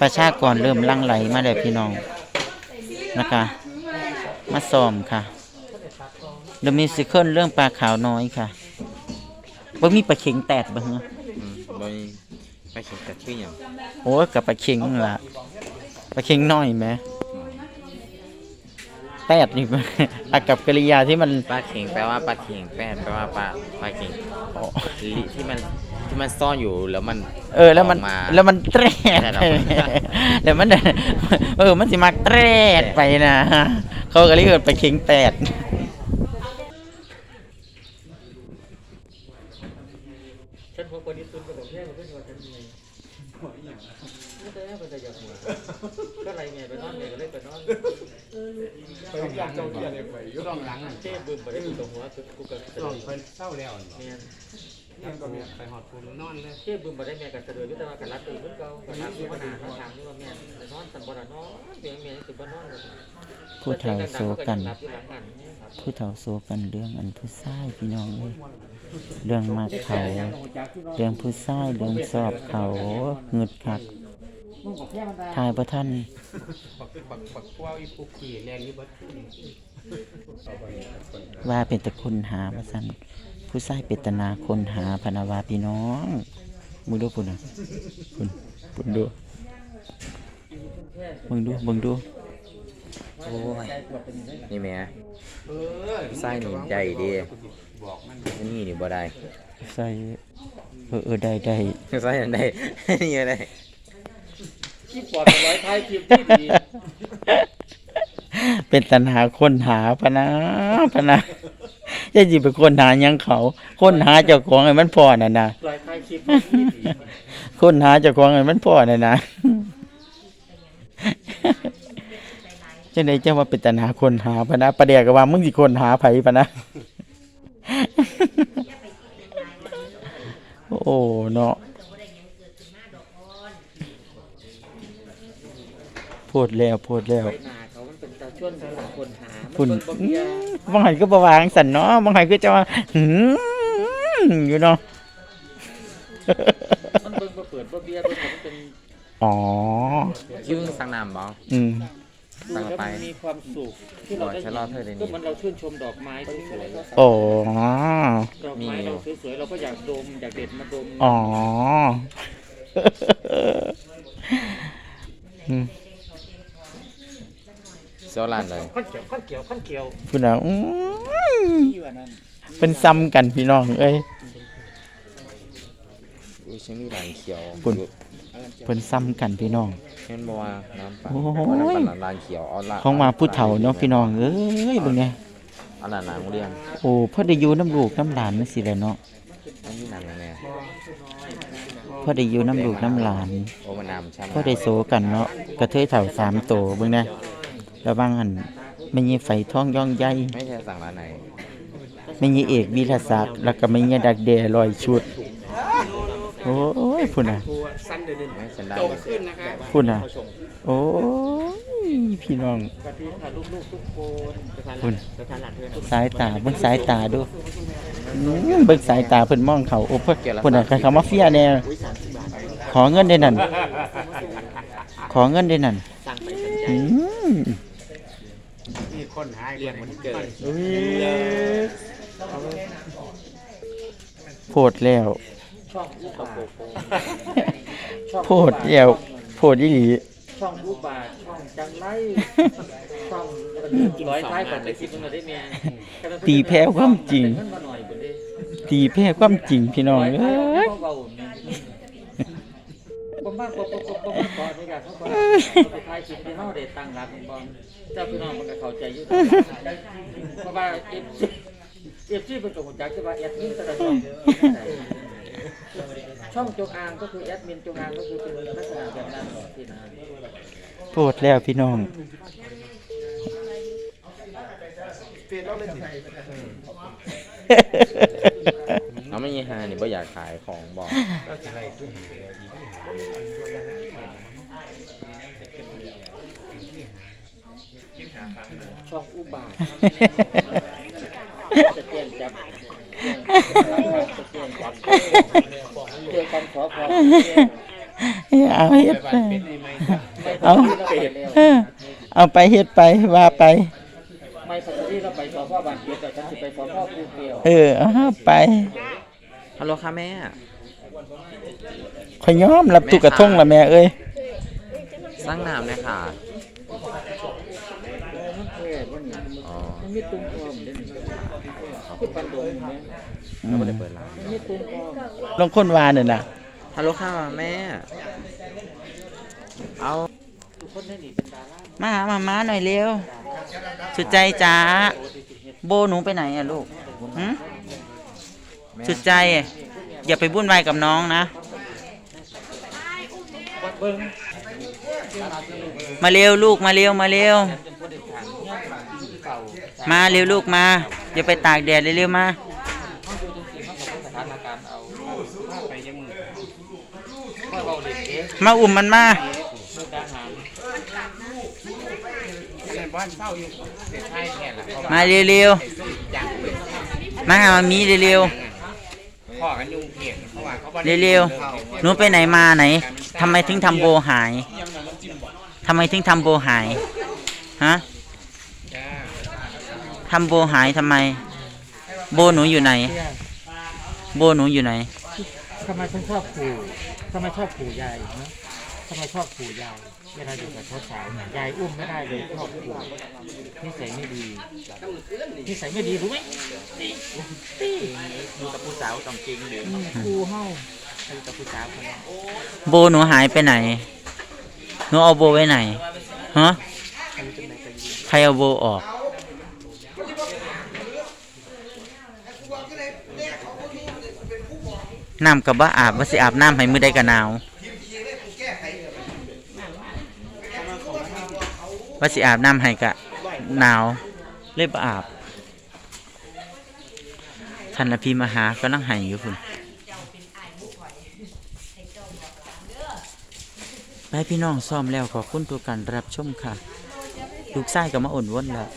ประชากรเริ่มหลั่งไหลมาแล้วพี่น้องนะคะมาซ้อมค่ะเดอะมิวสิคลเรื่องปลาขาวน้อยค่ะบ่มีปลาเข็งแตดบ่เหรออืมบอยไปเขียนแต่ชื่ออย่างโอ้ยกับปลาเข็งนั่นล่ะปลาเข็งน้อยไหมแตดนี่อากับกริยาที่มันปลาเข่งแปลว่าปลาเข่งแปลแปลว่าปลาปลาเข่งอ๋อลิที่มัน ที่มันซ่อนอยู่แล้วมันเออ แล้วมันกมาแล้วมันแตรดแต่เราแล้วมันเออมันสิมาแตรดไปนะ เขาก็เรียกว่าปลาเข็งแตดฉันพบคนนี้ซุนกับผมแค่มาเพื่อนว่าฉันยังไงไม่ได้ไม่ได้อยากหัวก็ไรไงไปนอนไงก็เลยไปนอนไปอยากเจ้าเดียเลยไปอยู่ต้องหลังเจ๊บึ้มไปได้ อยู่ตรงหัวคือกูกับลองเพิ่นเศร้าแล้วเนาะเมียนยังก็มีไปหอดปูนนอนเลยเจ๊บึ้มไปได้แม่กับเสด็จยุทธมากับรัตตีเพื่อนเก่ากับรัตตีปัญหาเขาถามนี่ว่าแม่ไปนอนสันบดนอนเมียนเมียนสิบนอนเลยผู้เฒ่าโซกันหลับอยู่หลังกันครับผู้เฒ่าโซกันเรื่องอันผู้ชายพี่น้องเลยเรื่องมากเขา เรื่องผู้ชายเรื่องสอบเขาเงึดคักทายประท่านบักบักบักพวกอีปุกขี่แรงอยู่เบิดว่าเป็นตะคุณหาประสัน ผู้ชายเป็นตนาคนหาพนาวาพี่น้องมึงดูปุ่นอะปุ่นปุ่นดูมึงดูมึงดูโอ้ยนี่แม่เออไส้นี่ใหญ่ดีบอกมันอันนี่นี่บ่ได้ใส่เออเออได้ได้ไส้อันใดนี่อะไรคลิปปอดร้อยท้ายคลิปที่ดีเป็นตันหาคนหาพะนะพะนะ จะจีเป็นคนหาหยังเขาคนหาเจ้าของไอ้มันพอน่ะนะร้อยท้ายคลิปที่ดีคนหาเจ้าของไอ้มันพอน่ะนะจังไดจังว่าเป็นตันหาคนหาพะนะประเดี๋ยวก็ว่ามึงสิคนหาไผพะนะ โอ้เนาะพูดแล้วพูดแล้ว ไปหนา ช่วนสำหรับคนหาคุณมันเบิ่งบ่เบียร์บางหันก็บวางสันเนาะบางหันก็จะว่าหืมอยู่เนาะ มันเบิ่งบ่เปิดบ่เบียร์เบิ่งมันเป็นอ๋อชื่อสังนามบ่ อืม ดูแล้วมันมีความสุขที่เราได้ฉันรอเธอเดี๋ยวนี้ก็เหมันเราชื่นชมดอกไม้สวยโอ้ ๆดอกไม้เราสวยๆเราก็อยากดมอยากเด็ดมาดม อ๋อ อืม เซลลันเลยขั้นเขียวขั้นเขียวขั้นเขียวคุณอะอื้อที่ว่านั้นเป็นซ้ำกันพี่น้องเอ้ย อุ้ยฉันมีหลานเขียวปุ่นเป็นซ้ำกันพี่น้อง เห็นบ่ว่าน้ำปลาโอ้ย น้ำปลาลานเขียวเอาละของมาผู้เฒ่าเนาะพี่น้องเอ้ยเป็นไงเอาละนางเรียนโอ้พ่อได้อยู่น้ำลูกน้ำหลานนั่นสิแหละเนาะอันนี้นางแม่พ่อได้อยู่น้ำลูกน้ำหลาน โอ้มันนำช่ำพ่อได้โซกันเนาะกระเทยเถ่าสามโตเบิ่งนะแล้วบางอันไม่มีไฟท้องย่องใหญ่ไม่ใช่สั่งร้านไหนไม่มีเอกวิทยาศักดิ์แล้วก็ไม่มีดักเดลอยชุด โอ้ยพุ่นน่ะตัวสั้นเดินไม่ฉันได้โตขึ้นนะครับพุ่นน่ะโอ้ยพี่น้องสวัสดีค่ะลูกๆทุกคนไปทานหคุลาณนไปทานหลานเพื่อนสายตาเบิ่งสายตาดูอืมเบิ่งสายตาเพิ่นมองเขาโอ้เพิ่นพุ่นน่ะเขามาเฟียแน่อุ้ยสามสิบบาทขอเงินได้นั่น ขอเงินได้นั่น สั่งไปสนใจ อืม มี คนหายเรียนวันเกิดอุ้ยโพดแล้วช่องอุบาทโพดแล้ว โพดอีหลี ช่องอุบาทช่องจังไรช่องร้อยท้ายของไปคลิปมันได้เมียตีแพ้ความจริงเงินมาหน่อยบ่ได้ตีแพ้ความจริงพี่น้องร้อยเอ้ท้าย ย เบาๆเนี่ยบ่มากบ่บ่บ่บ่มากเขาก็ไปท้ายคลิปที่เฮาได้ตั้งรับบ่เจ้าพี่น้องมันก็เข้าใจอยู่เพราะว่าเอฟเอฟซีเพิ่นก็ฮู้จักว่าแอดมินแต่ละช่องช่องจงอางก็คือแอดมินจงอางก็คือเป็นลักษณะแบบนั้นที่นะโพดแล้วพี่น้องเอาไม่ยีหานี่บ่อยากขายของบอก ช่องอุบาทจะเตียนจับจะเตียนจับเจอกันขอพรเอาเฮ็ดบ้านเป็ดในไม้เอาเอาไปเฮ็ดไปว่าไปไม่สักที่เราไปสพบ้านเกียรต่ฉันสิไปสพภูเก็ตเออเอาไปฮัลโหลค่ะแม่ขยยอมรับตุกกระทงละแม่เอ้ยสร้างน้ำเลยค่ะ มันแค่ว่านี่ อ๋อมันมีตุ้งอ้อมเด้นี่คือปันโดนแม่อืเรามไม่ได้เปิดร้านมันมีตุ้งอ้อมลองคนวาเนี่ยน่ะฮัลโหลค่ะแม่ เอาทุกคนได้หนีเป็นดารามาหามาม้าหน่อยเร็วสุดใจจ้าโบหนูไปไหนอะลูกหึสุดใจอย่าไปวุ่นวายกับน้องนะเบิ่งมาเร็วลูกมาเร็วมาเร็ว เป็นผู้เด็กทางเนี่ยเก่า มาเร็วลูกมาอย่าไปตากแดดเร็วๆมามาอุ่มมันมามาเร็วๆ มาหามามีเร็วๆ เร็วๆ หนู้ไปไหนมาไหน ทำไมถึงทำโบหาย ทำไมถึงทำโบหาย ฮะ ทำโบหายทำไม โบหนูอยู่ไหน โบหนูอยู่ไหนทำไมฉันชอบขู่ทำไมชอบขู่ยายนะทำไมชอบขู่ยายเวลาอยู่กับสาวๆเนี่ยยายอุ้มไม่ได้เลยชอบขู่นิสัยไม่ดีนิสัยไม่ดีรู้ไหมนี่นี่อยู่กับผู้สาวต้องจริงหรืออืมขู่เฮาอยู่กับผู้สาวคนนั้นโบหนูหายไปไหนหนูเอาโบไว้ไหนฮะใครเอาโบออก น้ำกับว่าอาบว่าสิอาบน้ำให้มือได้กับหนาวว่าสิอาบน้ำให้กะหนาวเลยบอาบท่านละพีมหาก็นั่งให้อยู่คุณไปพี่น้องซ่อมแล้วขอบคุณตัวการรับชมค่ะลูกไส้ก็มาอ่อนวนแล้ว